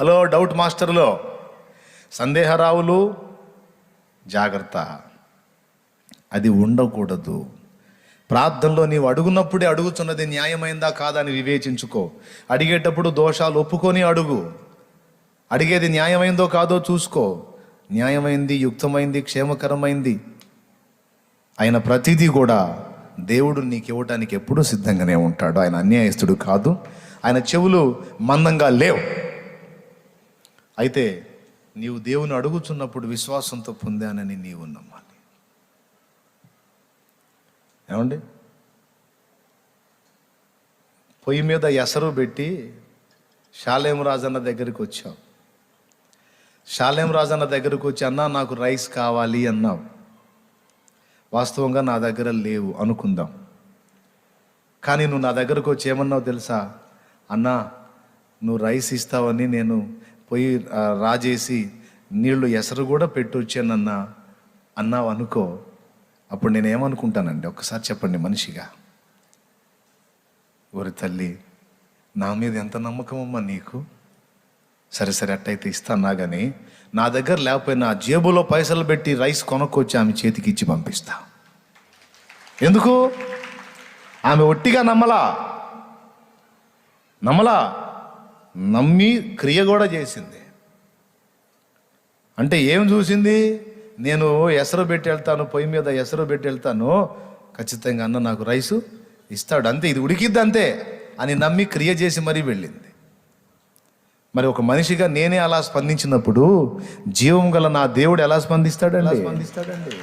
Hello doubt మాస్టర్లో. సందేహరావులు జాగ్రత్త. అది ఉండకూడదు. ప్రార్థనలో నీవు అడుగున్నప్పుడే అడుగుతున్నది న్యాయమైందా కాదా అని వివేచించుకో. అడిగేటప్పుడు దోషాలు ఒప్పుకొని అడుగు. అడిగేది న్యాయమైందో కాదో చూసుకో. న్యాయమైంది యుక్తమైంది క్షేమకరమైంది. ఆయన ప్రతిదీ కూడా దేవుడు నీకు ఇవ్వటానికి ఎప్పుడూ సిద్ధంగానే ఉంటాడు. ఆయన అన్యాయస్తుడు కాదు. ఆయన చెవులు మందంగా లేవు. అయితే నీవు దేవుని అడుగుచున్నప్పుడు విశ్వాసంతో పొందానని నీవు నమ్మాలి. ఏమండి? పొయ్యి మీద ఎసరు పెట్టి శాలేం రాజన్న దగ్గరికి వచ్చావు. శాలేం రాజన్న దగ్గరికి వచ్చి అన్నా నాకు రైస్ కావాలి అన్నావు. వాస్తవంగా నా దగ్గర లేవు అనుకుందాం. కానీ నువ్వు నా దగ్గరకు వచ్చి ఏమన్నావు తెలుసా? అన్నా నువ్వు రైస్ ఇస్తావని నేను పోయి రాజేసి నీళ్ళు ఎసరు కూడా పెట్టొచ్చానన్నా అన్నావు అనుకో అప్పుడు నేను ఏమనుకుంటానండి ఒక్కసారి చెప్పండి మనిషిగా. ఓరి తల్లి నా మీద ఎంత నమ్మకం అమ్మా నీకు? సరే సరే అట్టయితే ఇస్తానా కానీ నా దగ్గర లేకపోయినా జేబులో పైసలు పెట్టి రైస్ కొనుక్కొచ్చి ఆమె చేతికి ఇచ్చి పంపిస్తా. ఎందుకు? ఆమె ఒట్టిగా నమ్మలా? నమ్మలా? నమ్మి క్రియ కూడా చేసింది. అంటే ఏం చూసింది? నేను ఎసరు పెట్టి వెళ్తాను పొయ్యి మీద ఎసరు పెట్టి వెళ్తాను ఖచ్చితంగా అన్న నాకు రైసు ఇస్తాడు అంతే ఇది ఉడికిద్ది అంతే అని నమ్మి క్రియ చేసి మరీ వెళ్ళింది. మరి ఒక మనిషిగా నేనే అలా స్పందించినప్పుడు జీవం గల నా దేవుడు ఎలా స్పందిస్తాడండి? స్పందిస్తాడండి?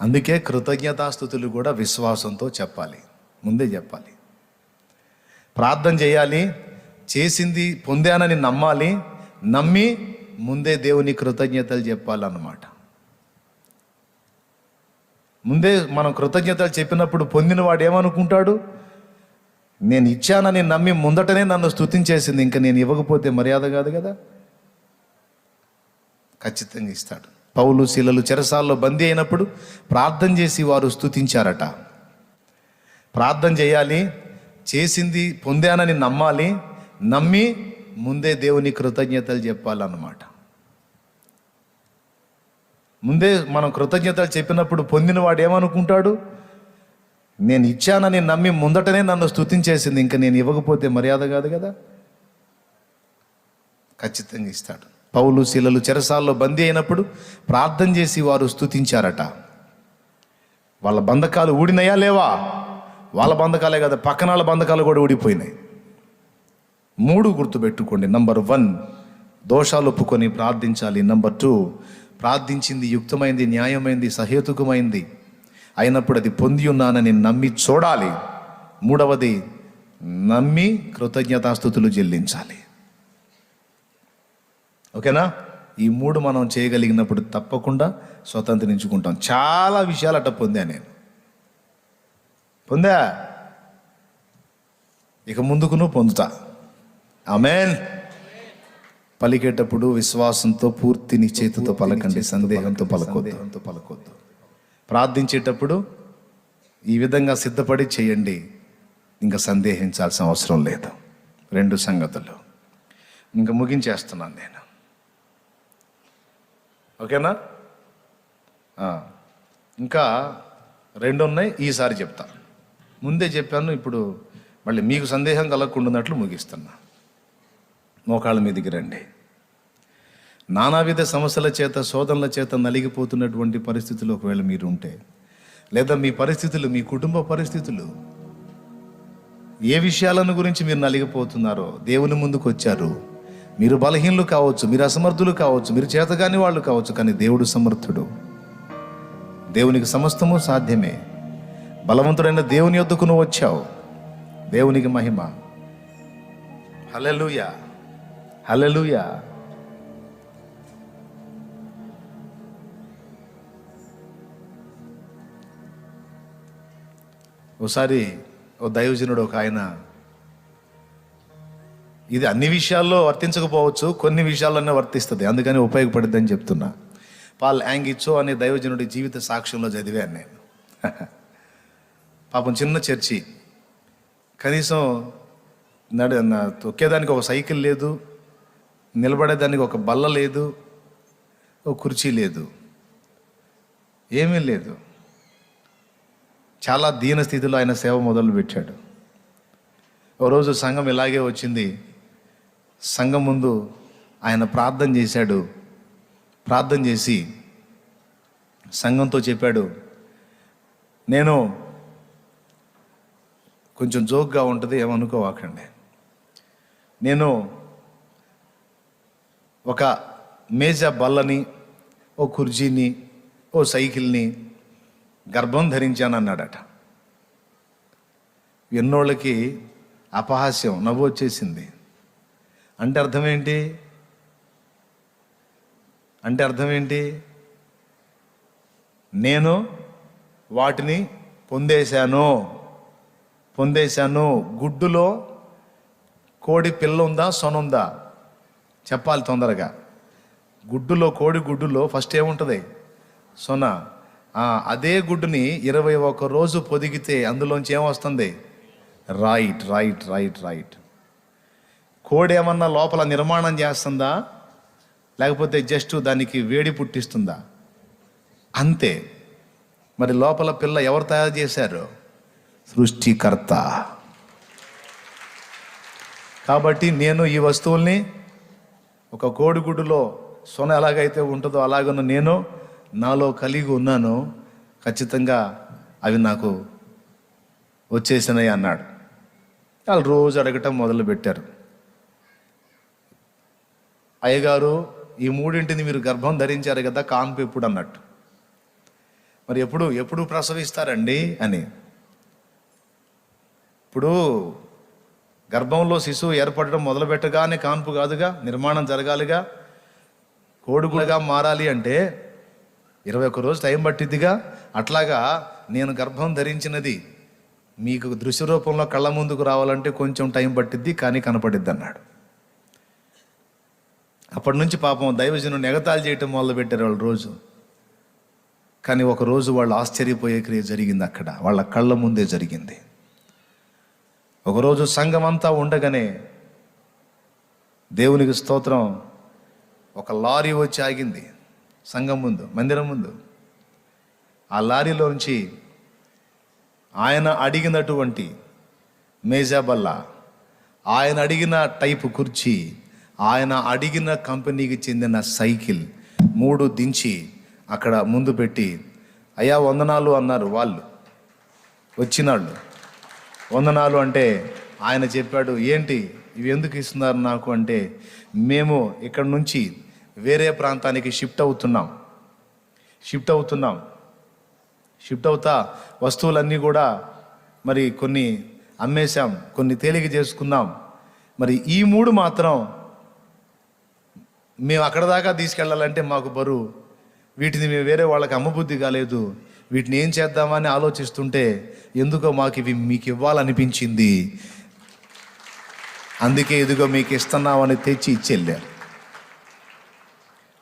అందుకే కృతజ్ఞతాస్థుతులు కూడా విశ్వాసంతో చెప్పాలి ముందే చెప్పాలి. ప్రార్థన చేయాలి. చేసింది పొందానని నమ్మాలి. నమ్మి ముందే దేవుని కృతజ్ఞతలు చెప్పాలన్నమాట. ముందే మనం కృతజ్ఞతలు చెప్పినప్పుడు పొందిన వాడు ఏమనుకుంటాడు? నేను ఇచ్చానని నమ్మి ముందటనే నన్ను స్థుతించేసింది ఇంకా నేను ఇవ్వకపోతే మర్యాద కాదు కదా? ఖచ్చితంగా ఇస్తాడు. పౌలు శిలలు చెరసాల్లో బందీ అయినప్పుడు ప్రార్థన చేసి వారు స్థుతించారట ప్రార్థన చేయాలి. చేసింది పొందానని నమ్మాలి నమ్మి ముందే దేవుని కృతజ్ఞతలు చెప్పాలన్నమాట. ముందే మనం కృతజ్ఞతలు చెప్పినప్పుడు పొందిన వాడు ఏమనుకుంటాడు? నేను ఇచ్చానని నమ్మి ముందటనే నన్ను స్థుతించేసింది ఇంకా నేను ఇవ్వకపోతే మర్యాద కాదు కదా? ఖచ్చితంగా ఇస్తాడు. పౌలు శిలలు చెరసాల్లో బందీ అయినప్పుడు ప్రార్థన చేసి వారు స్తుతించారట. వాళ్ళ బంధకాలు ఊడినయా లేవా? వాళ్ళ బంధకాలే కదా పక్కన వాళ్ళ బంధకాలు కూడా ఊడిపోయినాయి. మూడు గుర్తుపెట్టుకోండి. నంబర్ వన్ దోషాలు ఒప్పుకొని ప్రార్థించాలి. నంబర్ టూ ప్రార్థించింది యుక్తమైంది న్యాయమైంది సహేతుకమైంది అయినప్పుడు అది పొంది ఉన్నానని నమ్మి చూడాలి. మూడవది నమ్మి కృతజ్ఞతాస్థుతులు చెల్లించాలి. ఓకేనా? ఈ మూడు మనం చేయగలిగినప్పుడు తప్పకుండా స్వతంత్రించుకుంటాం. చాలా విషయాలు అట్ట పొందా నేను. పొందా? ఇక ముందుకు నువ్వు పొందుతా. ఆమెన్. పలికేటప్పుడు విశ్వాసంతో పూర్తి నిశ్చయితతో పలకండి సందేహంతో పలకొద్దు. పలకొద్దు. ప్రార్థించేటప్పుడు ఈ విధంగా సిద్ధపడి చేయండి. ఇంకా సందేహించాల్సిన అవసరం లేదు. రెండు సంగతులు. ఇంకా ముగించేస్తున్నాను నేను. ఓకేనా? ఇంకా రెండు ఉన్నాయి ఈసారి చెప్తా. ముందే చెప్పాను ఇప్పుడు మళ్ళీ మీకు సందేహం కలగకుండాన్నట్లు ముగిస్తున్నా. మోకాళ్ళ మీదకి రండి. నానావిధ సమస్యల చేత శోధనల చేత నలిగిపోతున్నటువంటి పరిస్థితులు ఒకవేళ మీరు ఉంటే లేదా మీ పరిస్థితులు మీ కుటుంబ పరిస్థితులు ఏ విషయాలను గురించి మీరు నలిగిపోతున్నారో దేవుని ముందుకు వచ్చారు మీరు బలహీనులు కావచ్చు మీరు అసమర్థులు కావచ్చు మీరు చేతగాని వాళ్ళు కావచ్చు కానీ దేవుడు సమర్థుడు. దేవునికి సమస్తము సాధ్యమే. బలవంతుడైన దేవుని యొద్దకు నువ్వు వచ్చావు. దేవునికి మహిమ. హలెలుయా హలెలుయా ఒకసారి ఓ దైవజనుడు ఒక ఆయన ఇది అన్ని విషయాల్లో వర్తించకపోవచ్చు కొన్ని విషయాల్లోనే వర్తిస్తుంది అందుకని ఉపయోగపడుద్దని చెప్తున్నా. పాల్ యాంగిచో అనే దైవజనుడి జీవిత సాక్ష్యంలో చదివాను నేను. పాపం చిన్న చర్చి. కనీసం నడ తొక్కేదానికి ఒక సైకిల్ లేదు నిలబడేదానికి ఒక బల్ల లేదు ఒక కుర్చీ లేదు. ఏమీ లేదు. చాలా దీన స్థితిలో ఆయన సేవ మొదలు పెట్టాడు. ఓ రోజు సంఘం ఇలాగే వచ్చింది. సంఘం ముందు ఆయన ప్రార్థన చేశాడు. ప్రార్థన చేసి సంఘంతో చెప్పాడు నేను కొంచెం జోక్గా ఉంటుంది ఏమనుకోవాకండి. నేను ఒక మేజ బల్లని ఓ కుర్జీని ఓ సైకిల్ని గర్భం ధరించాను అన్నాడట ఎన్నోళ్ళకి అపహాస్యం నవ్వు వచ్చేసింది. అంటే అర్థం ఏంటి అంటే అర్థం ఏంటి నేను వాటిని పొందేశాను. పొందేశాను. గుడ్డులో కోడి పిల్ల ఉందా సొన ఉందా చెప్పాలి తొందరగా. గుడ్డులో కోడి గుడ్డులో ఫస్ట్ ఏముంటుంది? సొన. అదే గుడ్డుని ఇరవై ఒక్క రోజు పొదిగితే అందులోంచి ఏమొస్తుంది రైట్ రైట్ రైట్ రైట్. కోడి ఏమన్నా లోపల నిర్మాణం చేస్తుందా? లేకపోతే జస్ట్ దానికి వేడి పుట్టిస్తుందా? అంతే. మరి లోపల పిల్ల ఎవరు తయారు చేశారు? సృష్టికర్త. కాబట్టి నేను ఈ వస్తువుల్ని ఒక కోడిగుడ్డులో సొన ఎలాగైతే ఉంటుందో అలాగను నేను నాలో కలిగి ఉన్నాను ఖచ్చితంగా అవి నాకు వచ్చేసినాయి అన్నాడు. వాళ్ళు రోజు అడగటం మొదలుపెట్టారు. అయ్యగారు ఈ మూడింటిని మీరు గర్భం ధరించారు కదా కాన్పు ఎప్పుడు అన్నట్టు. మరి ఎప్పుడు ఎప్పుడు ప్రసవిస్తారండి అని. ఇప్పుడు గర్భంలో శిశువు ఏర్పడడం మొదలుపెట్టగానే కాన్పు కాదుగా నిర్మాణం జరగాలిగా కోడిగుడగా మారాలి అంటే ఇరవై ఒక్క రోజు టైం పట్టిద్దిగా. అట్లాగా నేను గర్భం ధరించినది మీకు దృశ్య రూపంలో కళ్ళ ముందుకు రావాలంటే కొంచెం టైం పట్టిద్ది కానీ కనపడిద్ది అన్నాడు అప్పటి నుంచి పాపం దైవజనుని ఎగతాళి చేయటం మొదలు పెట్టారు వాళ్ళు రోజు. కానీ ఒక రోజు వాళ్ళు ఆశ్చర్యపోయే క్రియ జరిగింది అక్కడ. వాళ్ళ కళ్ళ ముందే జరిగింది. ఒకరోజు సంఘం అంతా ఉండగానే దేవునికి స్తోత్రం ఒక లారీ వచ్చి ఆగింది సంఘం ముందు మందిరం ముందు. ఆ లారీలో నుంచి ఆయన అడిగినటువంటి మేజాబల్లా ఆయన అడిగిన టైపు కుర్చీ ఆయన అడిగిన కంపెనీకి చెందిన సైకిల్ మూడు దించి అక్కడ ముందు పెట్టి అయ్యా వందనాలు అన్నారు వాళ్ళు. వచ్చినాళ్ళు. వందనాలు అంటే ఆయన చెప్పాడు ఏంటి? ఇవి ఎందుకు ఇస్తున్నారు నాకు? అంటే మేము ఇక్కడ నుంచి వేరే ప్రాంతానికి షిఫ్ట్ అవుతున్నాం. షిఫ్ట్ అవుతున్నాం. షిఫ్ట్ అవుతా వస్తువులన్నీ కూడా మరి కొన్ని అమ్మేశాం కొన్ని తేలిక చేసుకున్నాం. మరి ఈ మూడు మాత్రం మేము అక్కడ దాకా తీసుకెళ్ళాలంటే మాకు బరువు. వీటిని మేము వేరే వాళ్ళకి అమ్మబుద్ధి కాలేదు. వీటిని ఏం చేద్దామని ఆలోచిస్తుంటే ఎందుకో మాకు ఇవి మీకు ఇవ్వాలనిపించింది. అందుకే ఇదిగో మీకు ఇస్తున్నామని తెచ్చి ఇచ్చెళ్ళారు.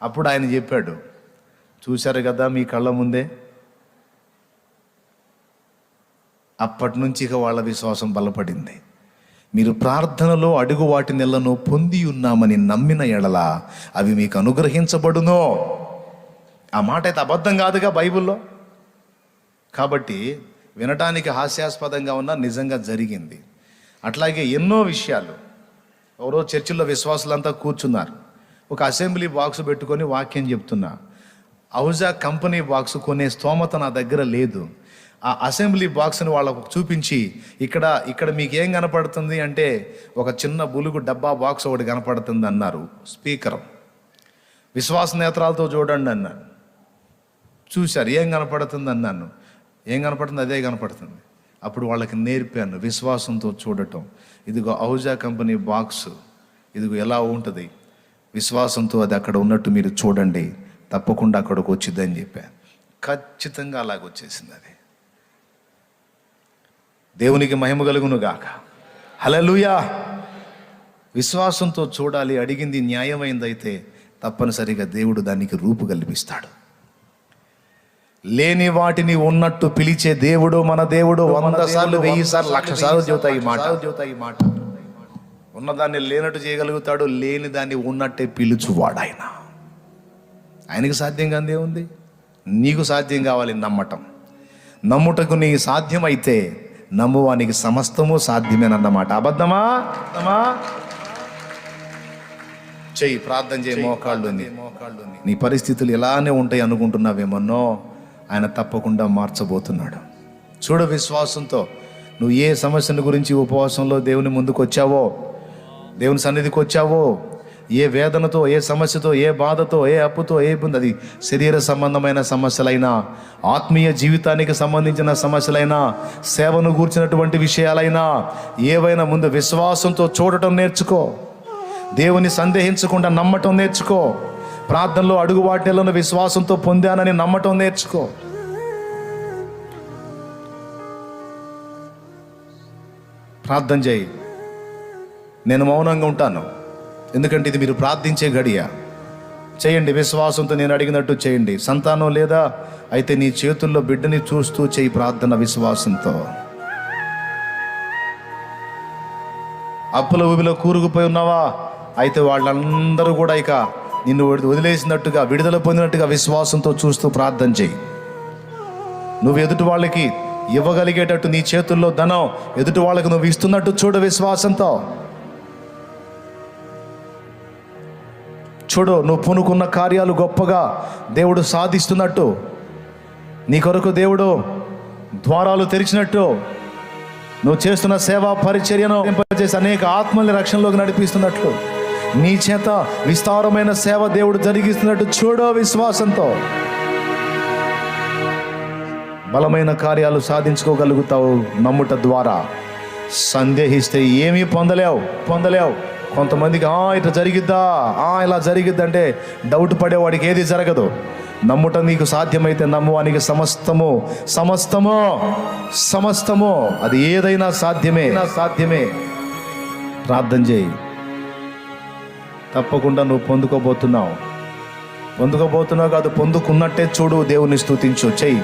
అప్పుడు ఆయన చెప్పాడు చూశారు కదా మీ కళ్ళ ముందే? అప్పటి నుంచి ఇక వాళ్ళ విశ్వాసం బలపడింది. మీరు ప్రార్థనలో అడుగు వాటి నెలను పొంది ఉన్నామని నమ్మిన ఎడల అవి మీకు అనుగ్రహించబడునో. ఆ మాట అయితే అబద్ధం కాదుగా బైబిల్లో? కాబట్టి వినటానికి హాస్యాస్పదంగా ఉన్న నిజంగా జరిగింది. అట్లాగే ఎన్నో విషయాలు. ఎవరో చర్చిల్లో విశ్వాసులంతా కూర్చున్నారు. ఒక అసెంబ్లీ బాక్స్ పెట్టుకొని వాక్యం చెప్తున్నా. అవుజా కంపెనీ బాక్స్ కొనే స్తోమత నా దగ్గర లేదు. ఆ అసెంబ్లీ బాక్స్ని వాళ్ళకు చూపించి ఇక్కడ ఇక్కడ మీకు ఏం కనపడుతుంది అంటే ఒక చిన్న బులుగు డబ్బా బాక్స్ ఒకటి కనపడుతుంది అన్నారు స్పీకర్. విశ్వాస నేత్రాలతో చూడండి అన్నాను చూశారు ఏం కనపడుతుంది అన్నాను. ఏం కనపడుతుంది? అదే కనపడుతుంది. అప్పుడు వాళ్ళకి నేర్పాను విశ్వాసంతో చూడటం. ఇదిగో ఔజా కంపెనీ బాక్స్ ఇదిగో ఎలా ఉంటుంది? విశ్వాసంతో అది అక్కడ ఉన్నట్టు మీరు చూడండి. తప్పకుండా అక్కడికి వచ్చిందని చెప్పాను ఖచ్చితంగా అలాగొచ్చేసింది అది. దేవునికి మహిమ కలుగును గాక. హలలుయా విశ్వాసంతో చూడాలి అడిగింది న్యాయమైందైతే తప్పనిసరిగా దేవుడు దానికి రూపు కల్పిస్తాడు. లేని వాటిని ఉన్నట్టు పిలిచే దేవుడు మన దేవుడు వంద సార్లు వెయ్యి సార్లు లక్ష సార్లు చెబుతాయి ఈ మాట. చెబుతాయి ఈ మాట. ఉన్నదాన్ని లేనట్టు చేయగలుగుతాడు లేని దాన్ని ఉన్నట్టే పిలుచువాడు ఆయన ఆయనకి సాధ్యం కాదే ఉంది నీకు సాధ్యం కావాలి నమ్మటం. నమ్ముటకు నీ సాధ్యమైతే నమ్మువానికి సమస్తము సాధ్యమేనన్నమాట. అబద్ధమా? అబద్ధమా? చెయ్యి ప్రార్థన చేయి మోకాళ్ళు మోకాళ్ళు నీ పరిస్థితులు ఇలానే ఉంటాయి అనుకుంటున్నావేమన్నో? ఆయన తప్పకుండా మార్చబోతున్నాడు. చూడ విశ్వాసంతో నువ్వు ఏ సమస్యను గురించి ఉపవాసంలో దేవుని ముందుకు వచ్చావో దేవుని సన్నిధికి వచ్చావో ఏ వేదనతో ఏ సమస్యతో ఏ బాధతో ఏ అప్పుతో ఏ ఇబ్బంది అది శరీర సంబంధమైన సమస్యలైనా ఆత్మీయ జీవితానికి సంబంధించిన సమస్యలైనా సేవను గూర్చినటువంటి విషయాలైనా ఏవైనా ముందు విశ్వాసంతో చూడటం నేర్చుకో. దేవుని సందేహించకుండా నమ్మటం నేర్చుకో. ప్రార్థనలో అడుగు వాటిలను విశ్వాసంతో పొందానని నమ్మటం నేర్చుకో. ప్రార్థన చేయి. నేను మౌనంగా ఉంటాను. ఎందుకంటే ఇది మీరు ప్రార్థించే గడియ చేయండి విశ్వాసంతో నేను అడిగినట్టు చేయండి. సంతానం లేదా అయితే నీ చేతుల్లో బిడ్డని చూస్తూ చేయి ప్రార్థన విశ్వాసంతో. అప్పుల ఊబిలో కూరుకుపోయి ఉన్నావా? అయితే వాళ్ళందరూ కూడా ఇక నిన్ను వదిలేసినట్టుగా విడుదల పొందినట్టుగా విశ్వాసంతో చూస్తూ ప్రార్థన చేయి. నువ్వు ఎదుటి వాళ్ళకి ఇవ్వగలిగేటట్టు నీ చేతుల్లో ధనం ఎదుటి వాళ్ళకి నువ్వు ఇస్తున్నట్టు చూడు విశ్వాసంతో. చూడు నువ్వు పూనుకున్న కార్యాలు గొప్పగా దేవుడు సాధిస్తున్నట్టు. నీ కొరకు దేవుడు ద్వారాలు తెరిచినట్టు. నువ్వు చేస్తున్న సేవా పరిచర్యను చేసి అనేక ఆత్మల్ని రక్షణలోకి నడిపిస్తున్నట్లు. నీ చేత విస్తారమైన సేవ దేవుడు జరిగిస్తున్నట్టు చూడో విశ్వాసంతో. బలమైన కార్యాలు సాధించుకోగలుగుతావు నమ్ముట ద్వారా. సందేహిస్తే ఏమీ పొందలేవు పొందలేవు. కొంతమందికి ఆ ఇట్లా జరిగిద్దా? ఆ ఇలా జరిగిద్దంటే డౌట్ పడేవాడికి ఏది జరగదు. నమ్ముట నీకు సాధ్యమైతే నమ్మువానికి సమస్తము సమస్తము సమస్తము. అది ఏదైనా సాధ్యమే. సాధ్యమే. ప్రార్థన చేయి. తప్పకుండా నువ్వు పొందుకోబోతున్నావు. పొందుకోబోతున్నావు కాదు పొందుకున్నట్టే చూడు దేవుని స్థుతించు. చెయ్యి